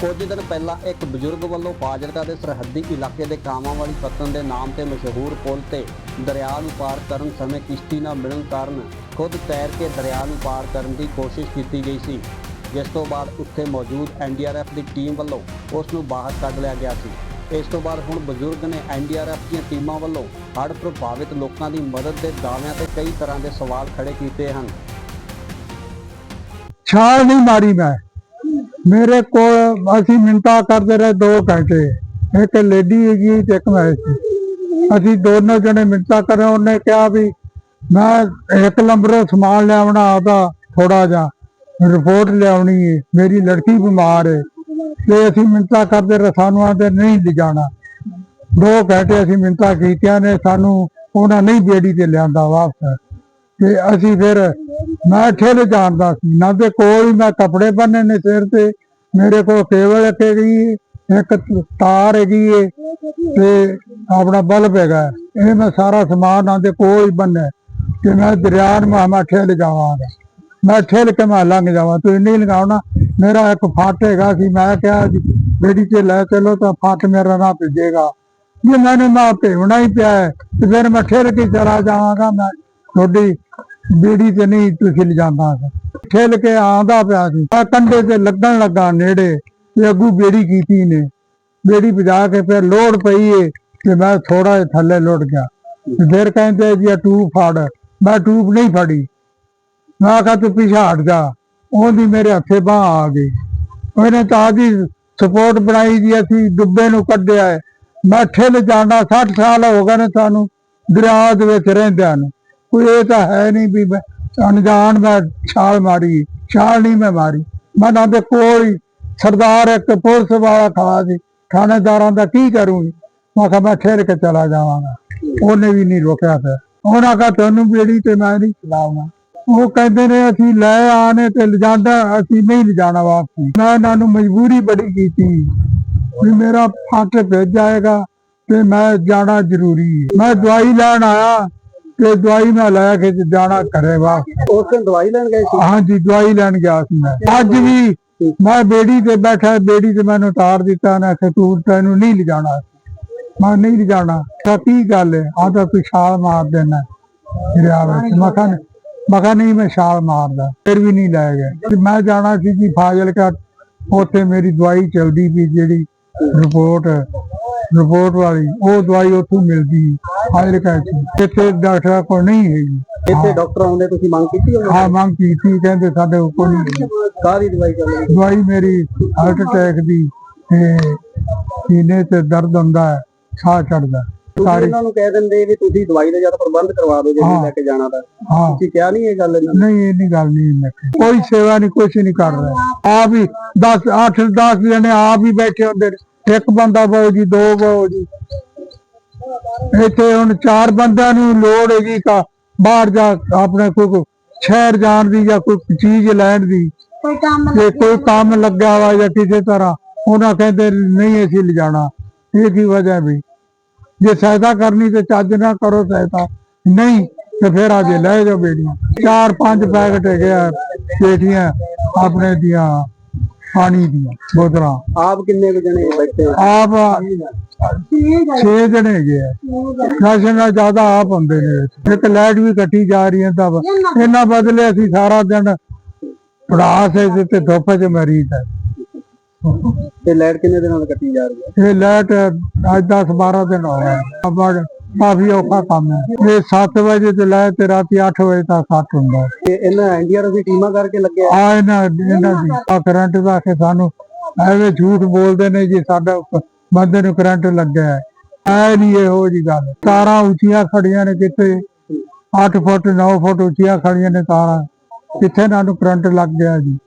ਕੁਝ ਦਿਨ ਪਹਿਲਾਂ ਇੱਕ ਬਜ਼ੁਰਗ ਵੱਲੋਂ ਫਾਜ਼ਿਲਕਾ ਦੇ ਸਰਹੱਦੀ ਇਲਾਕੇ ਦੇ ਕਾਮਾਂ ਵਾਲੀ ਪੱਤਨ ਦੇ ਨਾਮ ਤੇ ਮਸ਼ਹੂਰ ਪੁਲ ਤੇ ਦਰਿਆ ਨੂੰ ਪਾਰ ਕਰਨ ਸਮੇਂ ਕਿਸ਼ਤੀ ਨਾ ਮਿਲਣ ਕਾਰਨ ਖੁਦ ਤੈਰ ਕੇ ਦਰਿਆ ਨੂੰ ਪਾਰ ਕਰਨ ਦੀ ਕੋਸ਼ਿਸ਼ ਕੀਤੀ ਗਈ ਸੀ। ਜਿਸ ਤੋਂ ਬਾਅਦ ਉੱਥੇ ਮੌਜੂਦ ਐਨਡੀਆਰਐਫ ਦੀ ਟੀਮ ਵੱਲੋਂ ਉਸ ਨੂੰ ਬਾਹਰ ਕੱਢ ਲਿਆ ਗਿਆ ਸੀ। ਇਸ ਤੋਂ ਬਾਅਦ ਹੁਣ ਬਜ਼ੁਰਗ ਨੇ ਐਨਡੀਆਰਐਫ ਦੀਆਂ ਟੀਮਾਂ ਵੱਲੋਂ ਹੜ੍ਹ ਪ੍ਰਭਾਵਿਤ ਲੋਕਾਂ ਦੀ ਮਦਦ ਦੇ ਦਾਅਵਿਆਂ ਤੇ ਕਈ ਤਰ੍ਹਾਂ ਦੇ ਸਵਾਲ ਖੜੇ ਕੀਤੇ ਹਨ। ਛਾਲ ਨਹੀਂ ਮਾਰੀ ਮੈਂ। ਮੇਰੇ ਕੋਲ ਅਸੀਂ ਮਿੰਤਾ ਕਰਦੇ ਰਹੇ 2 ਘੰਟੇ। ਇੱਕ ਲੇਡੀ ਹੈਗੀ ਤੇ ਇੱਕ ਮੈਂ ਸੀ। ਅਸੀਂ ਦੋਨੋਂ ਜਣੇ ਮਿੰਤਾ ਕਰੇ ਉਹਨੇ ਕਿਹਾ ਵੀ ਮੈਂ ਇੱਕ ਨੰਬਰੋਂ ਸਮਾਨ ਲਿਆਉਣਾ ਆਦਾ ਥੋੜਾ ਜਿਹਾ ਰਿਪੋਰਟ ਲਿਆਉਣੀ ਹੈ ਮੇਰੀ ਲੜਕੀ ਬਿਮਾਰ ਹੈ ਤੇ ਅਸੀਂ ਮਿੰਤਾ ਕਰਦੇ ਰਹੇ। ਸਾਨੂੰ ਆਂਦੇ ਨਹੀਂ ਲਿਜਾਣਾ ਦੋ ਘੰਟੇ ਅਸੀਂ ਮਿੰਤਾ ਕੀਤੀਆਂ ਨੇ। ਸਾਨੂੰ ਉਹਨਾਂ ਨਹੀਂ ਬੇੜੀ ਤੇ ਲਿਆਂਦਾ ਵਾਪਸ। ਤੇ ਅਸੀਂ ਫਿਰ ਮੈਂ ਠੇਲ ਜਾਣਦਾ ਸੀ। ਨਾ ਦੇ ਕੋਲ ਹੀ ਮੈਂ ਕੱਪੜੇ ਬੰਨੇ ਨੇ ਸਿਰ ਤੇ। ਮੇਰੇ ਕੋਲ ਕੇਵਲ ਇੱਥੇ ਗਈ ਇੱਕ ਤਾਰ ਹੈਗੀ ਏ ਤੇ ਆਪਣਾ ਬਲਬ ਹੈਗਾ। ਇਹ ਮੈਂ ਸਾਰਾ ਸਮਾਨ ਆਂਦੇ ਕੋਲ ਹੀ ਬੰਨੇ ਤੇ ਮੈਂ ਦਰਿਆ ਨੂੰ ਮੈਂ- ਮੈਂ ਜਾਵਾਂਗਾ ਮੈਂ ਠੇਲ ਕੇ ਮੈਂ ਲੰਘ ਜਾਵਾਂ। ਤੂੰ ਨਹੀਂ ਲਗਾਉਣਾ ਮੇਰਾ ਇੱਕ ਫੱਟ ਹੈਗਾ ਸੀ। ਮੈਂ ਕਿਹਾ ਬੇੜੀ ਤੇ ਲੈ ਚਲੋ ਤਾਂ ਫੱਟ ਮੇਰਾ ਨਾ ਭਿੱਜੇਗਾ। ਜੇ ਮੈਨੂੰ ਨਾ ਭੇਵਣਾ ਹੀ ਪਿਆ। ਹੈ, ਤੇ ਫਿਰ ਮੈਂ ਠੇਲ ਕੇ ਚਲਾ ਜਾਵਾਂਗਾ ਮੈਂ। ਤੁਹਾਡੀ ਬੇੜੀ ਤੇ ਨਹੀਂ ਤੁਸੀਂ ਲਿਜਾਂਦਾ ਠੇਲ ਕੇ ਆਂਦਾ ਪਿਆ ਸੀ। ਆ ਕੰਡੇ ਤੇ ਲੱਗਣ ਲੱਗਾ ਨੇੜੇ ਤੇ ਅੱਗੂ ਬੇੜੀ ਕੀਤੀ ਨੇ। ਬੇੜੀ ਵਜਾ ਕੇ ਫਿਰ ਲੋੜ ਪਈ ਏ ਤੇ ਮੈਂ ਥੋੜਾ ਜਿਹਾ ਥੱਲੇ ਲੁੱਟ ਗਿਆ। ਫਿਰ ਕਹਿੰਦੇ ਜੀ ਆ ਟੂਬ ਫੜ। ਮੈਂ ਟੂਬ ਨਹੀਂ ਫੜੀ। ਮੈਂ ਕਿਹਾ, ਤੂੰ ਪਿੱਛੇ ਹਟ ਜਾ। ਉਹਦੀ ਮੇਰੇ ਹੱਥੇ ਬਾਹ ਆ ਗਈ। ਉਹਨੇ ਤਾਂ ਆਦੀ ਸਪੋਰਟ ਬਣਾਈ ਜੀ, ਅਸੀਂ ਡੁੱਬੇ ਨੂੰ ਕੱਢਿਆ ਹੈ ਮੈਂ ਠੇਲ ਜਾਣਾ 60 ਸਾਲ ਹੋ ਗਏ ਨੇ ਸਾਨੂੰ, ਦਰਿਆ ਦੇ ਵਿੱਚ ਰਹਿੰਦਿਆਂ ਨੂੰ। ਕੋਈ ਇਹ ਤਾਂ ਹੈ ਨਹੀਂ ਵੀ ਮੈਂ ਅਣਜਾਣ ਮੈਂ ਛਾਲ ਮਾਰੀ, ਛਾਲ ਨਹੀਂ ਮੈਂ ਮਾਰੀ। ਮੈਂ ਨਾ ਦੇ ਕੋਲ ਸਰਦਾਰ ਇੱਕ ਪੁਲਿਸ ਵਾਲਾ ਖੜਾ ਸੀ, ਥਾਣੇਦਾਰਾਂ ਦਾ ਕੀ ਕਰੂੰਗੀ? ਮੈਂ ਕਿਹਾ ਮੈਂ ਠਹਿਰ ਕੇ ਚਲਾ ਜਾਵਾਂਗਾ। ਉਹਨੇ ਵੀ ਨਹੀਂ ਰੋਕਿਆ ਫਿਰ। ਉਹਨਾਂ ਕਹਾ ਤੈਨੂੰ ਬੇੜੀ ਤੇ ਮੈਂ ਨਹੀਂ ਚਲਾਉਣਾ। ਉਹ ਕਹਿੰਦੇ ਨੇ ਅਸੀਂ ਲੈ ਆਨੇ ਤੇ ਲਿਜਾਂਦਾ, ਅਸੀਂ ਨਹੀਂ ਲਿਜਾਣਾ ਵਾਪਸ। ਮੈਂ ਇਹਨਾਂ ਨੂੰ ਮਜਬੂਰੀ ਬੜੀ ਕੀਤੀ ਵੀ ਮੇਰਾ ਫੱਟ ਭੇਜ ਜਾਏਗਾ ਤੇ ਮੈਂ ਜਾਣਾ ਜ਼ਰੂਰੀ ਮੈਂ ਦਵਾਈ ਲੈਣ ਆਇਆ। ਤੇ ਦਵਾਈ ਮੈਂ ਲੈ ਕੇ ਜਾਣਾ ਘਰੇ ਵਾਪਸ ਉਸ ਦਿਨ ਦਵਾਈ ਲੈਣ ਗਏ ਸੀ? ਹਾਂਜੀ ਦਵਾਈ ਲੈਣ ਗਿਆ ਸੀ ਮੈਂ। ਅੱਜ ਵੀ ਮੈਂ ਬੇੜੀ ਤੇ ਬੈਠਾ ਬੇੜੀ ਤੇ ਮੈਨੂੰ ਉਤਾਰ ਦਿੱਤਾ ਨਾ ਕਿ ਤੂੰ ਤੈਨੂੰ ਨਹੀਂ ਲਿਜਾਣਾ। ਮੈਂ ਨਹੀਂ ਲਿਜਾਣਾ। ਤਾਂ ਕੀ ਗੱਲ ਹੈ? ਆ ਤਾਂ ਤੂੰ ਛਾਲ ਮਾਰ ਦੇਣਾ। ਦਰਿਆ ਵਿੱਚ ਮੈਂ ਕਿਹਾ ਨਹੀਂ- ਮੈਂ ਕਿਹਾ ਨਹੀਂ ਮੈਂ ਛਾਲ ਮਾਰਦਾ। ਫਿਰ ਵੀ ਨਹੀਂ ਲੈ ਗਏ। ਤੇ ਮੈਂ ਜਾਣਾ ਸੀ ਜੀ ਫਾਜ਼ਿਲਕਾ। ਉੱਥੇ ਮੇਰੀ ਦਵਾਈ ਚਲਦੀ ਵੀ ਜਿਹੜੀ ਰਿਪੋਰਟ ਰਿਪੋਰਟ ਵਾਲੀ ਉਹ ਦਵਾਈ ਉੱਥੋਂ ਮਿਲਦੀ ਫਾਜ਼ਿਲਕਾ ਚ ਇੱਥੇ ਡਾਕਟਰ ਕੋਲ ਨਹੀਂ ਹੈਗੀ। ਇੱਥੇ ਡਾਕਟਰ ਆਉਂਦੇ ਤੁਸੀਂ ਮੰਗ ਕੀਤੀ ਉਹਨਾਂ ਹਾਂ ਮੰਗ ਕੀਤੀ ਕਹਿੰਦੇ ਸਾਡੇ ਕੋਲ ਨਹੀਂ ਕਾਹਦੀ ਦਵਾਈ ਚੱਲ ਦਵਾਈ ਮੇਰੀ ਹਾਰਟ ਅਟੈਕ ਦੀ ਤੇ ਸੀਨੇ ਤੇ ਦਰਦ ਹੁੰਦਾ ਹੈ ਸਾਹ ਚੜਦਾ ਸਾਰੀ ਇਹਨਾਂ ਨੂੰ ਕਹਿ ਦਿੰਦੇ ਵੀ ਤੁਸੀਂ ਦਵਾਈ ਦਾ ਜਦ ਪ੍ਰਬੰਧ ਕਰਵਾ ਦਿਓ ਜੇ। ਲੈ ਕੇ ਜਾਣਾ ਤਾਂ। ਤੁਸੀਂ ਕਿਹਾ ਨਹੀਂ ਇਹ ਗੱਲ ਨਹੀਂ ਇਹ ਨਹੀਂ ਗੱਲ ਨਹੀਂ ਮੈਂ। ਕੋਈ ਸੇਵਾ ਨਹੀਂ ਕੁਛ ਨਹੀਂ ਕਰ ਰਿਹਾ। ਆਪ ਹੀ 10 8 10 ਜਣੇ ਆਪ ਹੀ ਬੈਠੇ ਹੁੰਦੇ ਇੱਕ ਬੰਦਾ ਬਹੁ ਜੀ ਦੋ ਬਹੁ ਜੀ। ਇੱਥੇ ਹੁਣ ਚਾਰ ਬੰਦਿਆਂ ਨੂੰ ਲੋੜ ਹੈਗੀ ਕਾ ਬਾਹਰ ਜਾ ਆਪਣੇ ਕੋਈ ਸ਼ਹਿਰ ਜਾਣ ਦੀ ਜਾਂ ਕੋਈ ਚੀਜ਼ ਲੈਣ ਦੀ। ਕੋਈ ਕੰਮ ਜੇ ਕੋਈ ਕੰਮ ਲੱਗਾ ਵਾ ਜਾਂ ਕਿਸੇ ਤਰ੍ਹਾਂ ਉਹਨਾਂ ਕਹਿੰਦੇ ਨਹੀਂ ਅਸੀਂ ਲਿਜਾਣਾ। ਇਹ ਕੀ ਵਜ੍ਹਾ ਵੀ ਜੇ ਸਹਾਇਤਾ ਕਰਨੀ ਤੇ ਚੱਜ ਨਾ ਕਰੋ ਸਹਾਇਤਾ। ਨਹੀਂ ਤੇ ਫਿਰ ਅਜੇ ਲੈ ਜਾਓ ਬੇੜੀਆਂ ਚਾਰ ਪੰਜ ਪੈਕਟ ਹੈਗੇ ਆ ਪੇਟੀਆਂ ਆਪਣੇ ਦੀਆਂ। ਪਾਣੀ ਦੀਆਂ ਬੋਤਲਾਂ। ਆਪ ਕਿੰਨੇ ਕੁ ਜਣੇ ਬੈਠੇ? ਆਪ ਛੇ ਜਣੇ ਹੈਗੇ ਆ। ਰਾਸ਼ਨ ਨਾਲ ਜ਼ਿਆਦਾ ਆਪ ਹੁੰਦੇ ਨੇ। ਇੱਕ ਲਾਈਟ ਵੀ ਕੱਟੀ ਜਾ ਰਹੀ ਹੈ ਤਾਂ ਇਹਨਾਂ ਬਦਲੇ ਅਸੀਂ ਸਾਰਾ ਦਿਨ ਪੜਾਸ ਹੈ ਤੇ ਧੁੱਪ 'ਚ ਮਰੀਦ ਹੈ ਤੇ ਲਾਈਟ ਕਿੰਨੇ ਦਿਨਾਂ ਤੋਂ ਕੱਟੀ ਜਾ ਰਹੀ ਹੈ? ਇਹ ਲਾਈਟ ਅੱਜ 10 12 ਦਿਨ ਹੋ ਗਏ। ਅਬੜ ਕਾਫੀ ਔਖਾ ਕੰਮ ਹੈ। ਇਹ 7 ਵਜੇ ਤੋਂ ਲੈ ਤੇ ਰਾਤੀ 8 ਵਜੇ ਤੱਕ ਕੱਟ ਹੁੰਦਾ। ਹੈ। ਤੇ ਇਹਨਾਂ ਐਨਡੀਆਰਐਫ ਦੀ ਟੀਮਾਂ ਕਰਕੇ ਲੱਗਿਆ? ਆ ਇਹਨਾਂ ਇਹਨਾਂ ਦੀ। ਆ ਕਰੰਟ ਦਾ ਕੇ ਸਾਨੂੰ ਐਵੇਂ ਝੂਠ ਬੋਲਦੇ ਨੇ ਜੀ ਸਾਡਾ ਉੱਪਰ ਬੰਦੇ ਨੂੰ ਕਰੰਟ ਲੱਗਿਆ ਹੈ। ਐ ਨਹੀਂ ਇਹੋ ਜੀ ਗੱਲ। ਤਾਰਾਂ ਉੱਚੀਆਂ ਖੜੀਆਂ ਨੇ ਕਿਤੇ 8 ਫੁੱਟ 9 ਫੁੱਟ ਉੱਚੀਆਂ ਖੜੀਆਂ ਨੇ ਤਾਰਾਂ। ਕਿੱਥੇ ਇਹਨਾਂ ਨੂੰ ਕਰੰਟ ਲੱਗ ਗਿਆ ਜੀ?